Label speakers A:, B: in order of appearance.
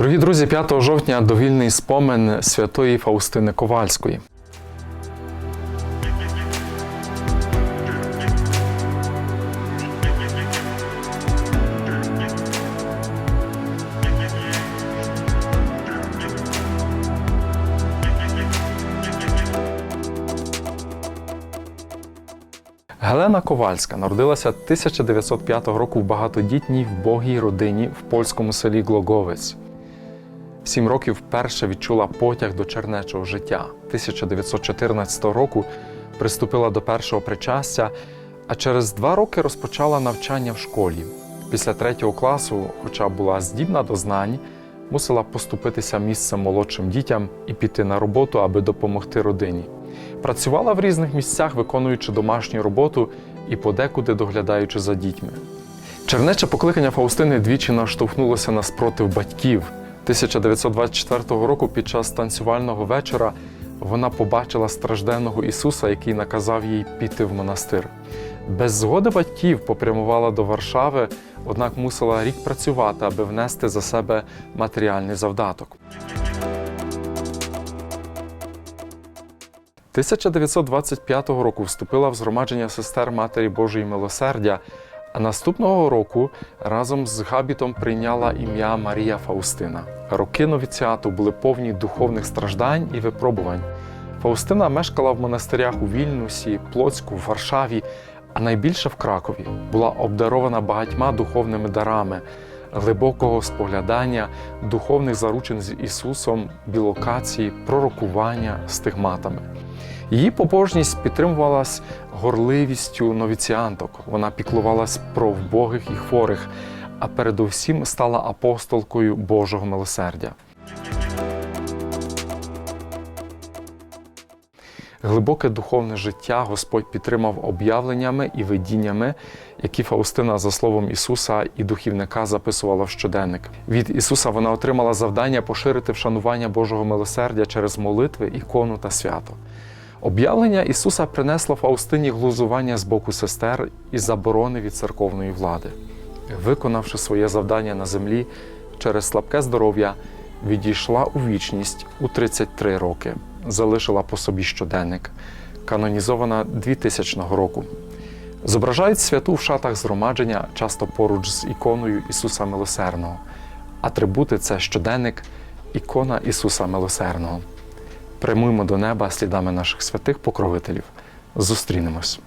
A: Дорогі друзі, 5 жовтня довільний спомин святої Фаустини Ковальської. Гелена Ковальська народилася 1905 року в багатодітній вбогій родині в польському селі Глоговець. Сім років вперше відчула потяг до чернечого життя. 1914 року приступила до першого причастя, а через два роки розпочала навчання в школі. Після третього класу, хоча була здібна до знань, мусила поступитися місцем молодшим дітям і піти на роботу, аби допомогти родині. Працювала в різних місцях, виконуючи домашню роботу і подекуди доглядаючи за дітьми. Чернече покликання Фаустини двічі наштовхнулося на спротив батьків. 1924 року під час танцювального вечора вона побачила стражденного Ісуса, який наказав їй піти в монастир. Без згоди батьків попрямувала до Варшави, однак мусила рік працювати, аби внести за себе матеріальний завдаток. 1925 року вступила в згромадження сестер Матері Божої Милосердя, наступного року разом з Габітом прийняла ім'я Марія Фаустина. Роки новіціату були повні духовних страждань і випробувань. Фаустина мешкала в монастирях у Вільнюсі, Плоцьку, Варшаві, а найбільше в Кракові. Була обдарована багатьма духовними дарами, глибокого споглядання, духовних заручин з Ісусом, білокації, пророкування стигматами. Її побожність підтримувалась горливістю новіціанток. Вона піклувалась про вбогих і хворих, а передусім стала апостолкою Божого милосердя. Глибоке духовне життя Господь підтримав об'явленнями і видіннями, які Фаустина, за словом Ісуса і духівника, записувала в щоденник. Від Ісуса вона отримала завдання поширити вшанування Божого милосердя через молитви, ікону та свято. Об'явлення Ісуса принесло Фаустині глузування з боку сестер і заборони від церковної влади. Виконавши своє завдання на землі через слабке здоров'я, відійшла у вічність у 33 роки, залишила по собі щоденник, канонізована 2000 року. Зображають святу в шатах згромадження, часто поруч з іконою Ісуса Милосердного. Атрибути це щоденник, ікона Ісуса Милосердного. Прямуємо до неба слідами наших святих покровителів. Зустрінемось.